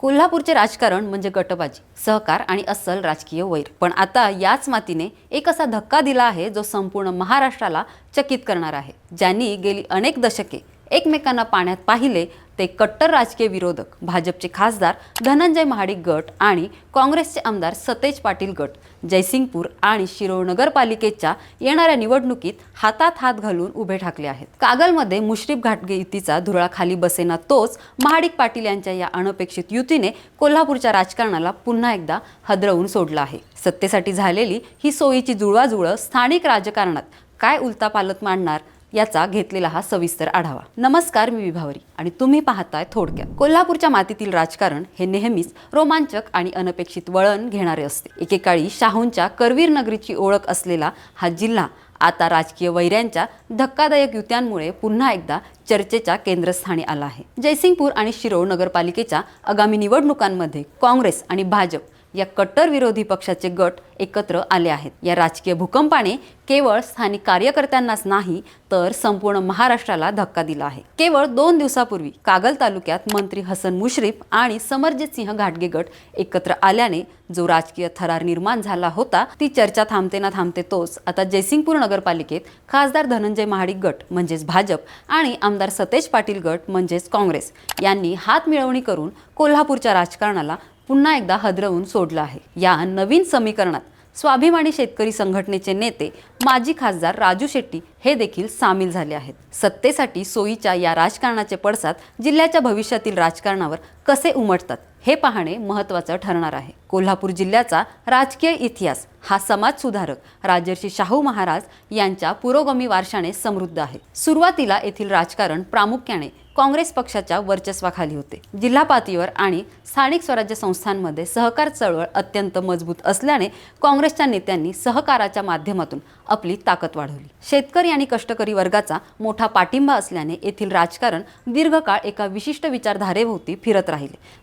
कोल्हापूरचे राजकारण म्हणजे गटबाजी सहकार आणि अस्सल राजकीय वैर. पण आता याच मातीने एक असा धक्का दिला आहे जो संपूर्ण महाराष्ट्राला चकित करणार आहे. ज्यांनी गेली अनेक दशके एकमेकांना पाण्यात पाहिले ते कट्टर राजकीय विरोधक भाजपचे खासदार धनंजय महाडिक गट आणि काँग्रेसचे आमदार सतेज पाटील गट जयसिंगपूर आणि शिरोळ नगरपालिकेच्या येणाऱ्या निवडणुकीत हातात हात घालून उभे ठाकले आहेत. कागलमध्ये मुश्रीफ घाटगे युतीचा धुरळा खाली बसेना तोच महाडिक पाटील यांच्या या अनपेक्षित युतीने कोल्हापूरच्या राजकारणाला पुन्हा एकदा हदरवून सोडलं आहे. सत्तेसाठी झालेली ही सोयीची जुळवाजुळव स्थानिक राजकारणात काय उलतापालत मांडणार याचा घेतलेला हा सविस्तर आढावा. नमस्कार मी विभावरी आणि तुम्ही पाहताय थोडक्यात. कोल्हापूरच्या मातीतील राजकारण हे नेहमीच रोमांचक आणि अनपेक्षित वळण घेणारे असते. एकेकाळी शाहूंच्या करवीर नगरीची ओळख असलेला हा जिल्हा आता राजकीय वैऱ्यांच्या धक्कादायक युत्यांमुळे पुन्हा एकदा चर्चेच्या केंद्रस्थानी आला आहे. जयसिंगपूर आणि शिरोळ नगरपालिकेच्या आगामी निवडणुकांमध्ये काँग्रेस आणि भाजप या कट्टर विरोधी पक्षाचे गट एकत्र आले आहेत. या राजकीय भूकंपाने केवळ स्थानिक कार्यकर्त्यांनाच नाही तर संपूर्ण महाराष्ट्राला धक्का दिला आहे. केवळ दोन दिवसापूर्वी कागल तालुक्यात मंत्री हसन मुश्रीफ आणि समरजित सिंह घाटगे गट एकत्र आल्याने जो राजकीय थरार निर्माण झाला होता ती चर्चा थांबते ना थांबते तोच. आता जयसिंगपूर नगरपालिकेत खासदार धनंजय महाडिक गट म्हणजेच भाजप आणि आमदार सतेज पाटील गट म्हणजेच काँग्रेस यांनी हात मिळवणी करून कोल्हापूरच्या राजकारणाला पुन्हा एकदा हदरवून सोडलं आहे. या नवीन समीकरणात स्वाभिमानी शेतकरी संघटनेचे नेते माजी खासदार राजू शेट्टी हे देखील सामील झाले आहेत. सत्तेसाठी सोयीच्या या राजकारणाचे पडसाद जिल्ह्याच्या भविष्यातील राजकारणावर कसे उमटतात हे पाहणे महत्त्वाचं ठरणार आहे. कोल्हापूर जिल्ह्याचा राजकीय इतिहास हा समाज सुधारक राजर्षी शाहू महाराज यांच्या पुरोगमी वारशाने समृद्ध आहे. सुरुवातीला येथील राजकारण प्रामुख्याने काँग्रेस पक्षाच्या वर्चस्वाखाली होते. जिल्हा पातळीवर आणि स्थानिक स्वराज्य संस्थांमध्ये सहकार चळवळ अत्यंत मजबूत असल्याने काँग्रेसच्या नेत्यांनी सहकाराच्या माध्यमातून आपली ताकद वाढवली. शेतकरी आणि कष्टकरी वर्गाचा मोठा पाठिंबा असल्याने येथील राजकारण दीर्घकाळ एका विशिष्ट विचारधारेभोवती फिरत राहिले.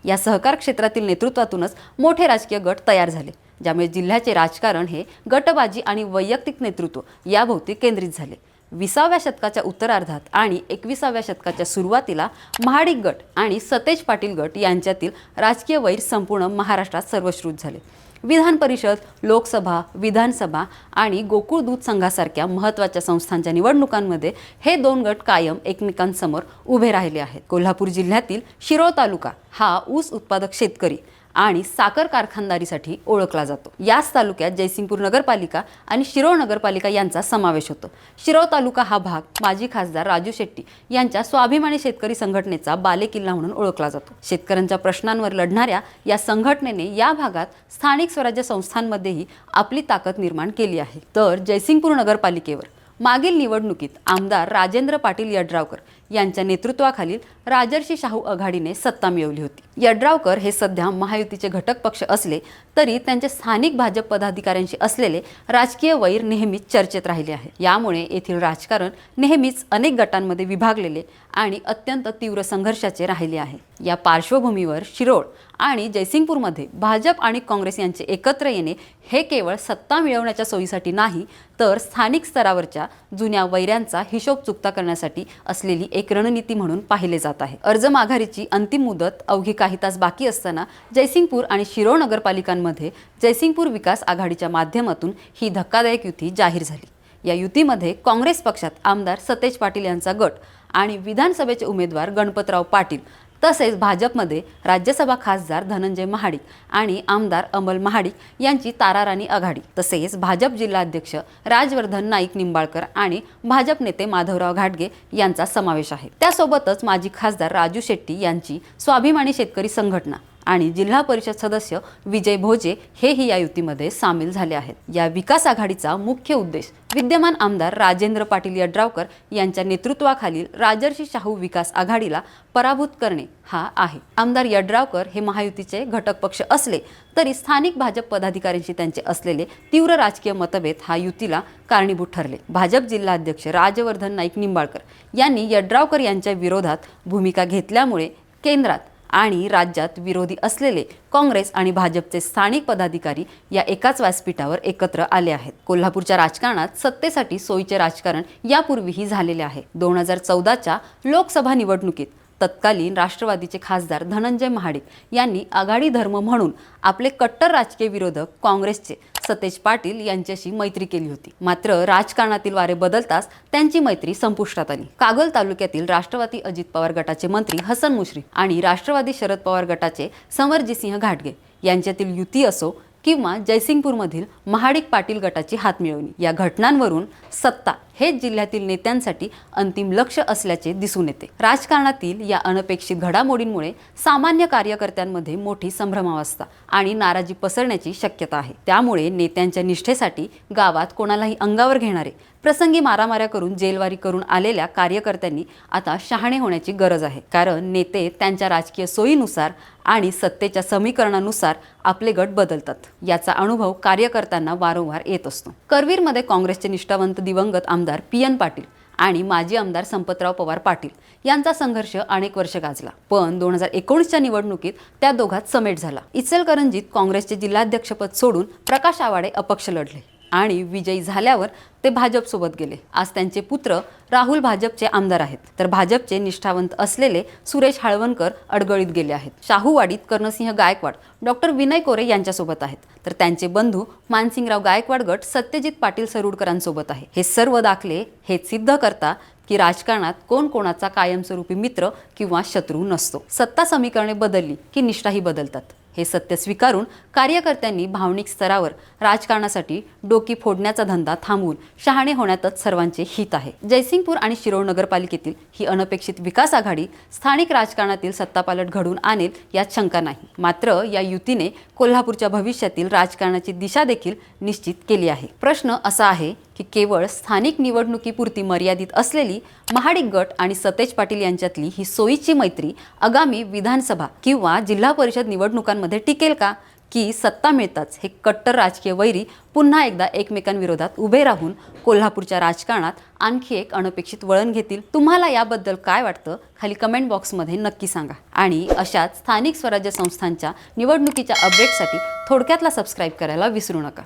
या सहकार क्षेत्रातील नेतृत्वातूनच मोठे राजकीय गट तयार झाले ज्यामुळे जिल्ह्याचे राजकारण हे गटबाजी आणि वैयक्तिक नेतृत्व याभोवती केंद्रित झाले. विसाव्या शतकाच्या उत्तरार्धात आणि एकविसाव्या शतकाच्या सुरुवातीला महाडिक गट आणि सतेज पाटील गट यांच्यातील राजकीय वैर संपूर्ण महाराष्ट्रात सर्वश्रुत झाले. विधान परिषद लोकसभा विधानसभा आणि गोकुळ दूध संघासारख्या महत्त्वाच्या संस्थांच्या निवडणुकांमध्ये हे दोन गट कायम एकमेकांसमोर उभे राहिले आहेत. कोल्हापूर जिल्ह्यातील शिरोळ तालुका हा ऊस उत्पादक शेतकरी आणि साखर कारखानदारीसाठी ओळखला जातो. याच तालुक्यात जयसिंगपूर नगरपालिका आणि शिरोळ नगरपालिका यांचा समावेश होतो. शिरोळ तालुका हा भाग माजी खासदार राजू शेट्टी यांच्या स्वाभिमानी शेतकरी संघटनेचा बालेकिल्ला म्हणून ओळखला जातो. शेतकऱ्यांच्या प्रश्नांवर लढणाऱ्या या संघटनेने या भागात स्थानिक स्वराज्य संस्थांमध्येही आपली ताकद निर्माण केली आहे. तर जयसिंगपूर नगरपालिकेवर मागील निवडणुकीत आमदार राजेंद्र पाटील यड्रावकर यांच्या नेतृत्वाखालील राजर्षी शाहू आघाडीने सत्ता मिळवली होती. यड्रावकर हे सध्या महायुतीचे घटक पक्ष असले तरी त्यांचे स्थानिक भाजप पदाधिकाऱ्यांशी असलेले राजकीय वैर नेहमीच चर्चेत राहिले आहे. यामुळे येथील राजकारण नेहमीच अनेक गटांमध्ये विभागलेले आणि अत्यंत तीव्र संघर्षाचे राहिले आहे. या पार्श्वभूमीवर शिरोळ आणि जयसिंगपूरमध्ये भाजप आणि काँग्रेस यांचे एकत्र येणे हे केवळ सत्ता मिळवण्याच्या सोयीसाठी नाही तर स्थानिक स्तरावरच्या जुन्या वैऱ्यांचा हिशोब चुकता करण्यासाठी असलेली एक रणनीती म्हणून पाहिले जात आहे. अर्ज माघारीची अंतिम मुदत अवघी काही तास बाकी असताना जयसिंगपूर आणि शिरोळ नगरपालिकांमध्ये जयसिंगपूर विकास आघाडीच्या माध्यमातून ही धक्कादायक युती जाहीर झाली. या युतीमध्ये काँग्रेस पक्षात आमदार सतेज पाटील यांचा गट आणि विधानसभेचे उमेदवार गणपतराव पाटील तसेच भाजपमध्ये राज्यसभा खासदार धनंजय महाडिक आणि आमदार अमल महाडिक यांची ताराराणी आघाडी. तसेच भाजप जिल्हाध्यक्ष राजवर्धन नाईक निंबाळकर आणि भाजप नेते माधवराव घाटगे यांचा समावेश आहे. त्यासोबतच माजी खासदार राजू शेट्टी यांची स्वाभिमानी शेतकरी संघटना आणि जिल्हा परिषद सदस्य विजय भोजे हेही या युतीमध्ये सामील झाले आहेत. या विकास आघाडीचा मुख्य उद्देश विद्यमान आमदार राजेंद्र पाटील यड्रावकर यांच्या नेतृत्वाखालील राजर्षी शाहू विकास आघाडीला पराभूत करणे हा आहे. आमदार यड्रावकर हे महायुतीचे घटक पक्ष असले तरी स्थानिक भाजप पदाधिकाऱ्यांशी त्यांचे असलेले तीव्र राजकीय मतभेद हा युतीला कारणीभूत ठरले. भाजप जिल्हाध्यक्ष राजवर्धन नाईक निंबाळकर यांनी यड्रावकर यांच्या विरोधात भूमिका घेतल्यामुळे केंद्रात आणि राज्यात विरोधी असलेले काँग्रेस आणि भाजपचे स्थानिक पदाधिकारी या एकाच व्यासपीठावर एकत्र आले आहेत. कोल्हापूरच्या राजकारणात सत्तेसाठी सोयीचे राजकारण यापूर्वीही झालेले आहे. दोन हजार चौदाच्या लोकसभा निवडणुकीत तत्कालीन राष्ट्रवादीचे खासदार धनंजय महाडिक यांनी आघाडी धर्म म्हणून आपले कट्टर राजकीय विरोधक काँग्रेसचे सतेज पाटील यांच्याशी मैत्री केली होती. मात्र राजकारणातील वारे बदलताच त्यांची मैत्री संपुष्टात आली. कागल तालुक्यातील राष्ट्रवादी अजित पवार गटाचे मंत्री हसन मुश्रीफ आणि राष्ट्रवादी शरद पवार गटाचे समरजीसिंह घाटगे यांच्यातील युती असो किंवा जयसिंगपूरमधील महाडिक पाटील गटाची हातमिळवणी या घटनांवरून सत्ता हेच जिल्ह्यातील नेत्यांसाठी अंतिम लक्ष असल्याचे दिसून येते. राजकारणातील या अनपेक्षित घडामोडींमुळे सामान्य कार्यकर्त्यांमध्ये मोठी संभ्रमावस्था आणि नाराजी पसरण्याची शक्यता आहे. त्यामुळे नेत्यांच्या निष्ठेसाठी गावात कोणालाही अंगावर घेणारे प्रसंगी मारामाऱ्या करून जेलवारी करून आलेल्या कार्यकर्त्यांनी आता शहाणे होण्याची गरज आहे. कारण नेते त्यांच्या राजकीय सोयीनुसार आणि सत्तेच्या समीकरणानुसार आपले गट बदलतात. याचा अनुभव कार्यकर्त्यांना वारंवार येत असतो. करवीरमध्ये काँग्रेसचे निष्ठावंत दिवंगत आमदार पी एन पाटील आणि माजी आमदार संपतराव पवार पाटील यांचा संघर्ष अनेक वर्ष गाजला. पण दोन हजार एकोणीसच्या निवडणुकीत त्या दोघात समेट झाला. इचलकरंजीत काँग्रेसचे जिल्हाध्यक्षपद सोडून प्रकाश आवाडे अपक्ष लढले. आणि विजयी झाल्यावर ते भाजपसोबत गेले. आज त्यांचे पुत्र राहुल भाजपचे आमदार आहेत. तर भाजपचे निष्ठावंत असलेले सुरेश हळवणकर अडगळीत गेले आहेत. शाहूवाडीत कर्णसिंह गायकवाड डॉक्टर विनय कोरे यांच्यासोबत आहेत. तर त्यांचे बंधू मानसिंगराव गायकवाड गट सत्यजित पाटील सरुडकरांसोबत आहे. हे सर्व दाखले हे सिद्ध करता की राजकारणात कोण कोणाचा कायमस्वरूपी मित्र किंवा शत्रू नसतो. सत्ता समीकरणे बदलली की निष्ठाही बदलतात. हे सत्य स्वीकारून कार्यकर्त्यांनी भावनिक स्तरावर राजकारणासाठी डोकी फोडण्याचा धंदा थांबवून शहाणे होण्यातच सर्वांचे हित आहे. जयसिंगपूर आणि शिरोळ नगरपालिकेतील ही अनपेक्षित विकास आघाडी स्थानिक राजकारणातील सत्तापालट घडून आणेल यात शंका नाही. मात्र या युतीने कोल्हापूरच्या भविष्यातील राजकारणाची दिशा देखील निश्चित केली आहे. प्रश्न असा आहे की केवळ स्थानिक निवडणुकीपुरती मर्यादित असलेली महाडिक गट आणि सतेज पाटील यांच्यातली ही सोयीची मैत्री आगामी विधानसभा किंवा जिल्हा परिषद निवडणुकांमध्ये टिकेल का? की सत्ता मिळताच हे कट्टर राजकीय वैरी पुन्हा एकदा एकमेकांविरोधात उभे राहून कोल्हापूरच्या राजकारणात आणखी एक अनपेक्षित वळण घेतील. तुम्हाला याबद्दल काय वाटतं? खाली कमेंट बॉक्समध्ये नक्की सांगा. आणि अशाच स्थानिक स्वराज्य संस्थांच्या निवडणुकीच्या अपडेटसाठी थोडक्यातला सबस्क्राईब करायला विसरू नका.